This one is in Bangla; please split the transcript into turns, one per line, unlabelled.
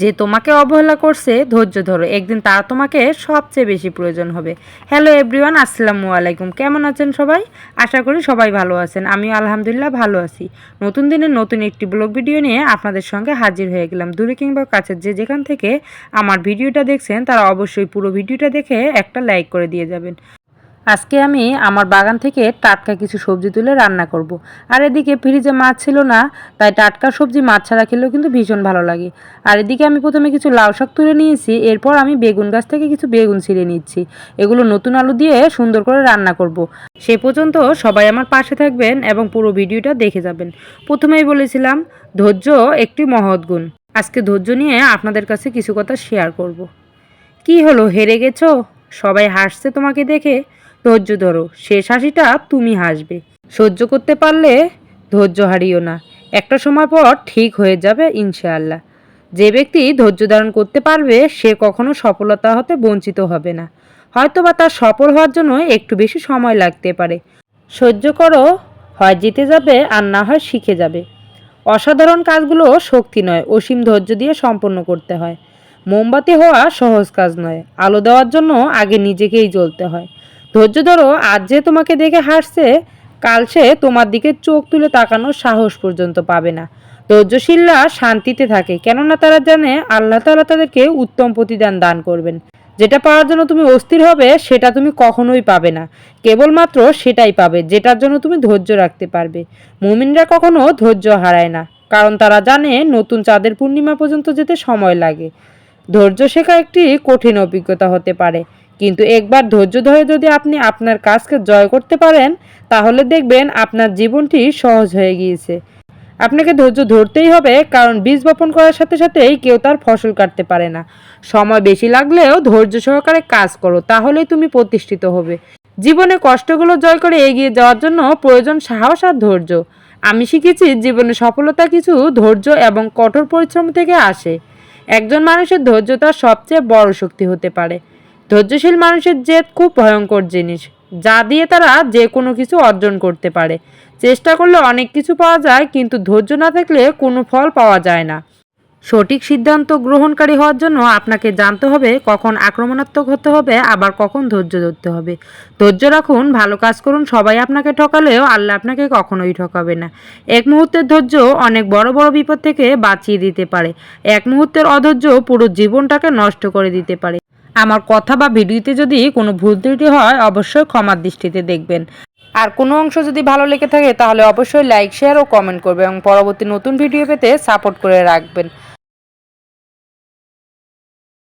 যে তোমাকে অবহেলা করছে, ধৈর্য ধরো। একদিন তার তোমাকে সবচেয়ে বেশি প্রয়োজন হবে। হ্যালো এভরিওয়ান আসসালামু আলাইকুম। কেমন আছেন সবাই? আশা করি সবাই ভালো আছেন। আমি আলহামদুলিল্লাহ ভালো আছি। নতুন দিনের নতুন একটি ব্লগ ভিডিও নিয়ে আপনাদের সঙ্গে হাজির হয়ে গেলাম। দূরে কিংবা কাছে যে যেখান থেকে আমার ভিডিওটা দেখছেন, তারা অবশ্যই পুরো ভিডিওটা দেখে একটা লাইক করে দিয়ে যাবেন। আজকে আমি আমার বাগান থেকে টাটকা কিছু সবজি তুলে রান্না করব। আর এদিকে ফ্রিজে মাছ ছিল না, তাই টাটকা সবজি মাছ ছাড়া খেলেও কিন্তু ভীষণ ভালো লাগে আর এদিকে আমি প্রথমে কিছু লাউ শাক তুলে নিয়েছি, এরপর আমি বেগুন গাছ থেকে কিছু বেগুন ছিঁড়ে নিচ্ছি এগুলো নতুন আলু দিয়ে সুন্দর করে রান্না করব। সে পর্যন্ত সবাই আমার পাশে থাকবেন এবং পুরো ভিডিওটা দেখে যাবেন প্রথমেই বলেছিলাম, ধৈর্য একটি মহৎ গুণ আজকে ধৈর্য নিয়ে আপনাদের কাছে কিছু কথা শেয়ার করব। কি হলো, হেরে গেছো সবাই হাসছে তোমাকে দেখে ধৈর্য ধরো, শেষ হাসিটা তুমি হাসবে। সহ্য করতে পারলে ধৈর্য হারিও না। একটা সময় পর ঠিক হয়ে যাবে ইনশাআল্লাহ। যে ব্যক্তি ধৈর্য ধারণ করতে পারবে, সে কখনো সফলতা হতে বঞ্চিত হবে না। হয়তো বা তার সফল হওয়ার জন্য একটু বেশি সময় লাগতে পারে। সহ্য করো, হয় জিতে যাবে আর না হয় শিখে যাবে। অসাধারণ কাজগুলো শক্তি নয়, অসীম ধৈর্য দিয়ে সম্পন্ন করতে হয়। মোমবাতি হওয়া সহজ কাজ নয়, আলো দেওয়ার জন্য আগে নিজেকেই জ্বলতে হয়। ধৈর্য ধরো আজ যে তোমাকে দেখে হাসছে, কাল সে তোমার দিকে চোখ তুলে তাকানোর সাহস পর্যন্ত পাবে না। ধৈর্যশীলরা শান্তিতে থাকে, কেননা তারা জানে আল্লাহ তালা তাদেরকে উত্তম প্রতিদান দান করবেন। যেটা পাওয়ার জন্য তুমি অস্থির হবে, সেটা তুমি কখনোই পাবে না। কেবলমাত্র সেটাই পাবে, যেটার জন্য তুমি ধৈর্য রাখতে পারবে। মুমিনরা কখনো ধৈর্য হারায় না, কারণ তারা জানে নতুন চাঁদের পূর্ণিমা পর্যন্ত যেতে সময় লাগে। ধৈর্য শেখা একটি কঠিন অভিজ্ঞতা হতে পারে। কিন্তু একবার ধৈর্য ধরে যদি আপনি আপনার কাজকে জয় করতে পারেন, তাহলে দেখবেন আপনার জীবনটি সহজ হয়ে গিয়েছে। আপনাকে ধৈর্য ধরতেই হবে, কারণ বীজ বপন করার সাথে সাথেই কেউ তার ফসল কাটতে পারে না। সময় বেশি লাগলেও ধৈর্য সহকারে কাজ করো, তাহলেই তুমি প্রতিষ্ঠিত হবে। জীবনে কষ্টগুলো জয় করে এগিয়ে যাওয়ার জন্য প্রয়োজন সাহস আর ধৈর্য। আমি শিখেছি জীবনে সফলতা কিছু ধৈর্য এবং কঠোর পরিশ্রম থেকে আসে। একজন মানুষের ধৈর্য তার সবচেয়ে বড় শক্তি হতে পারে। ধৈর্যশীল মানুষের জেদ খুব ভয়ঙ্কর জিনিস। যা দিয়ে তারা যে কোনো কিছু অর্জন করতে পারে। চেষ্টা করলে অনেক কিছু পাওয়া যায়, কিন্তু ধৈর্য না থাকলে কোনো ফল পাওয়া যায় না। সঠিক সিদ্ধান্ত গ্রহণকারী হওয়ার জন্য আপনাকে জানতে হবে কখন আক্রমণাত্মক হতে হবে, আবার কখন ধৈর্য ধরতে হবে। ধৈর্য রাখুন, ভালো কাজ করুন, সবাই আপনাকে ঠকালেও আল্লাহ আপনাকে কখনোই ঠকাবে না। এক মুহূর্তের ধৈর্য অনেক বড় বড় বিপদ থেকে বাঁচিয়ে দিতে পারে। এক মুহূর্তের অধৈর্য পুরো জীবনটাকে নষ্ট করে দিতে পারে। আমার কথা বা ভিডিওতে যদি কোনো ভুল ত্রুটি হয়, অবশ্যই ক্ষমার দৃষ্টিতে দেখবেন। আর কোনো অংশ যদি ভালো লেগে থাকে, তাহলে অবশ্যই লাইক, শেয়ার ও কমেন্ট করবে এবং পরবর্তী নতুন ভিডিও পেতে সাপোর্ট করে রাখবেন।